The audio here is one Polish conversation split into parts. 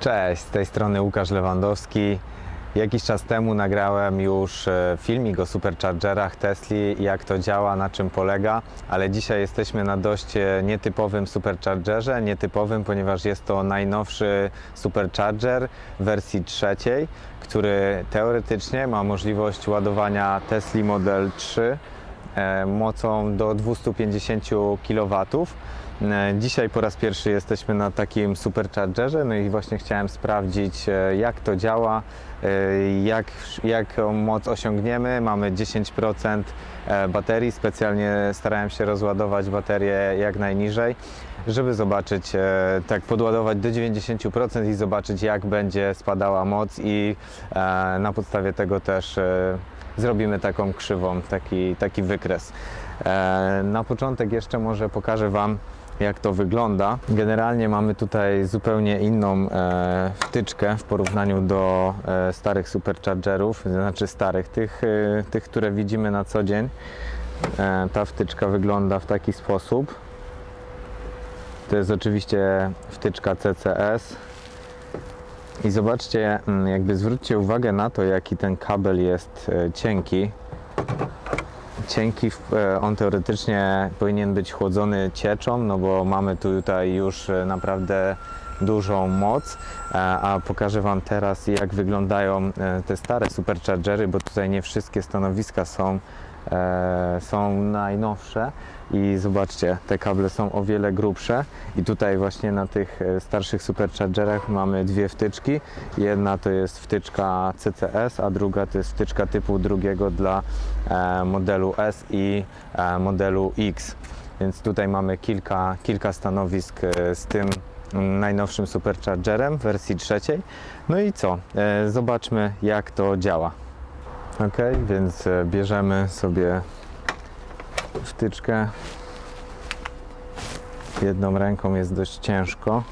Cześć, z tej strony Łukasz Lewandowski. Jakiś czas temu nagrałem już e, filmik o superchargerach Tesli, jak to działa, na czym polega, ale dzisiaj jesteśmy na dość e, nietypowym superchargerze. Nietypowym, ponieważ jest to najnowszy supercharger wersji trzeciej, który teoretycznie ma możliwość ładowania Tesli Model 3 e, mocą do 250 kW. E, Dzisiaj po raz pierwszy jesteśmy na takim superchargerze, no i właśnie chciałem sprawdzić e, jak to działa, e, jak, jaką moc osiągniemy. Mamy 10% e, baterii, specjalnie starałem się rozładować baterię jak najniżej, żeby zobaczyć, e, tak podładować do 90% i zobaczyć jak będzie spadała moc i e, na podstawie tego też e, zrobimy taką krzywą, taki, taki wykres. E, Na początek jeszcze może pokażę Wam, jak to wygląda. Generalnie mamy tutaj zupełnie inną e, wtyczkę w porównaniu do e, starych superchargerów, znaczy starych, tych, tych, które widzimy na co dzień. Ta wtyczka wygląda w taki sposób. To jest oczywiście wtyczka CCS. I zobaczcie, mm, jakby zwróćcie uwagę na to, jaki ten kabel jest e, cienki. Cienki, e, on teoretycznie powinien być chłodzony cieczą, no bo mamy tutaj już e, naprawdę dużą moc, a pokażę Wam teraz jak wyglądają e, te stare superchargery, bo tutaj nie wszystkie stanowiska są, e, są najnowsze i zobaczcie, te kable są o wiele grubsze i tutaj właśnie na tych e, starszych superchargerach mamy dwie wtyczki. Jedna to jest wtyczka CCS, a druga to jest wtyczka typu drugiego dla modelu S i modelu X. Więc tutaj mamy kilka, kilka stanowisk z tym najnowszym superchargerem w wersji trzeciej. No i co? E, Zobaczmy jak to działa. Ok, więc e, bierzemy sobie wtyczkę. Jedną ręką jest dość ciężko,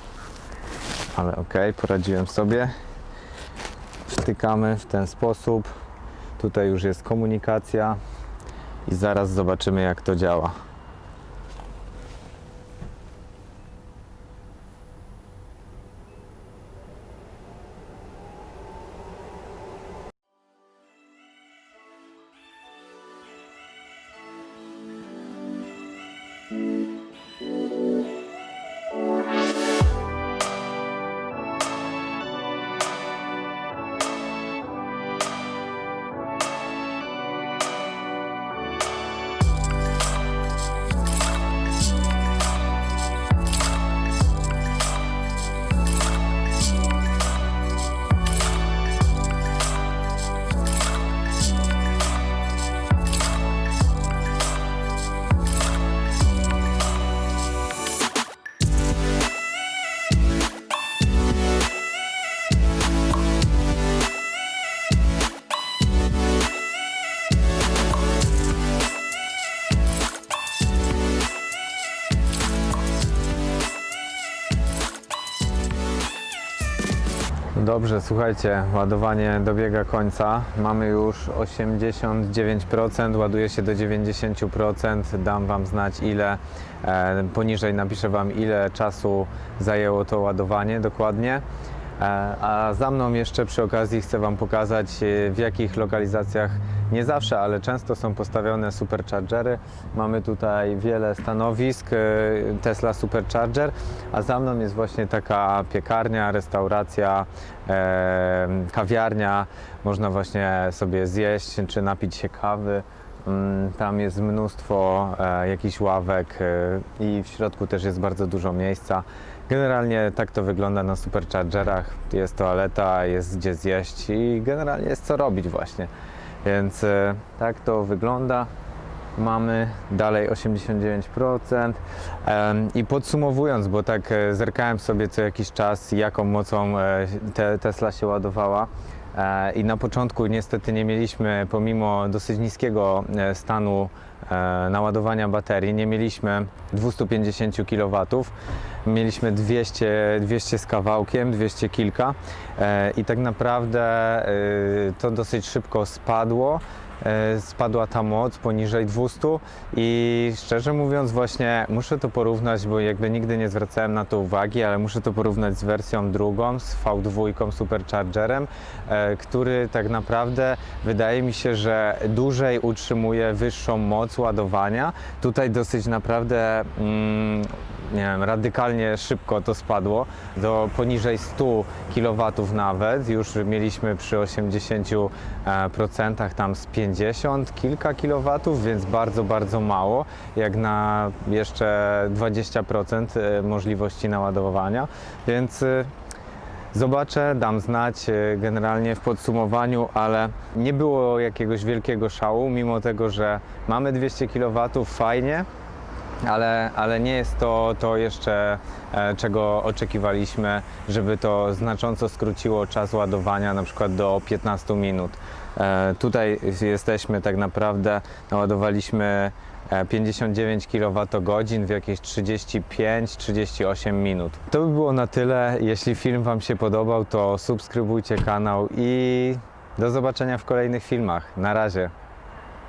ale ok, poradziłem sobie. Wtykamy w ten sposób. Tutaj już jest komunikacja i zaraz zobaczymy jak to działa. Dobrze, słuchajcie, ładowanie dobiega końca. Mamy już 89%, ładuje się do 90%. Dam Wam znać ile, e, poniżej napiszę Wam ile czasu zajęło to ładowanie dokładnie. E, A za mną jeszcze przy okazji chcę Wam pokazać e, w jakich lokalizacjach nie zawsze, ale często są postawione superchargery. Mamy tutaj wiele stanowisk e, Tesla Supercharger, a za mną jest właśnie taka piekarnia, restauracja, e, kawiarnia. Można właśnie sobie zjeść czy napić się kawy. Mm, Tam jest mnóstwo e, jakichś ławek e, i w środku też jest bardzo dużo miejsca. Generalnie tak to wygląda na superchargerach. Jest toaleta, jest gdzie zjeść i generalnie jest co robić właśnie. Więc e, tak to wygląda. Mamy dalej 89%. Em, I podsumowując, bo tak e, zerkałem sobie co jakiś czas, jaką mocą e, te, Tesla się ładowała. E, I na początku niestety nie mieliśmy, pomimo dosyć niskiego e, stanu e, naładowania baterii, nie mieliśmy 250 kW. Mieliśmy 200, 200 z kawałkiem, 200 kilka i tak naprawdę to dosyć szybko spadło spadła ta moc poniżej 200 i szczerze mówiąc właśnie muszę to porównać, bo jakby nigdy nie zwracałem na to uwagi, ale muszę to porównać z wersją drugą, z V2 Superchargerem, e, który tak naprawdę wydaje mi się, że dłużej utrzymuje wyższą moc ładowania. Tutaj dosyć naprawdę mm, nie wiem, radykalnie szybko to spadło do poniżej 100 kW nawet. Już mieliśmy przy 80% tam z 50 kilka kilowatów, więc bardzo, bardzo mało, jak na jeszcze 20% możliwości naładowania. Więc y, Zobaczę, dam znać e, generalnie w podsumowaniu, ale nie było jakiegoś wielkiego szału, mimo tego, że mamy 200 kW, fajnie, ale, ale nie jest to, to jeszcze, e, czego oczekiwaliśmy, żeby to znacząco skróciło czas ładowania, na przykład do 15 minut. E, Tutaj jesteśmy tak naprawdę, naładowaliśmy e, 59 kWh w jakieś 35-38 minut. To by było na tyle. Jeśli film Wam się podobał, to subskrybujcie kanał i do zobaczenia w kolejnych filmach. Na razie.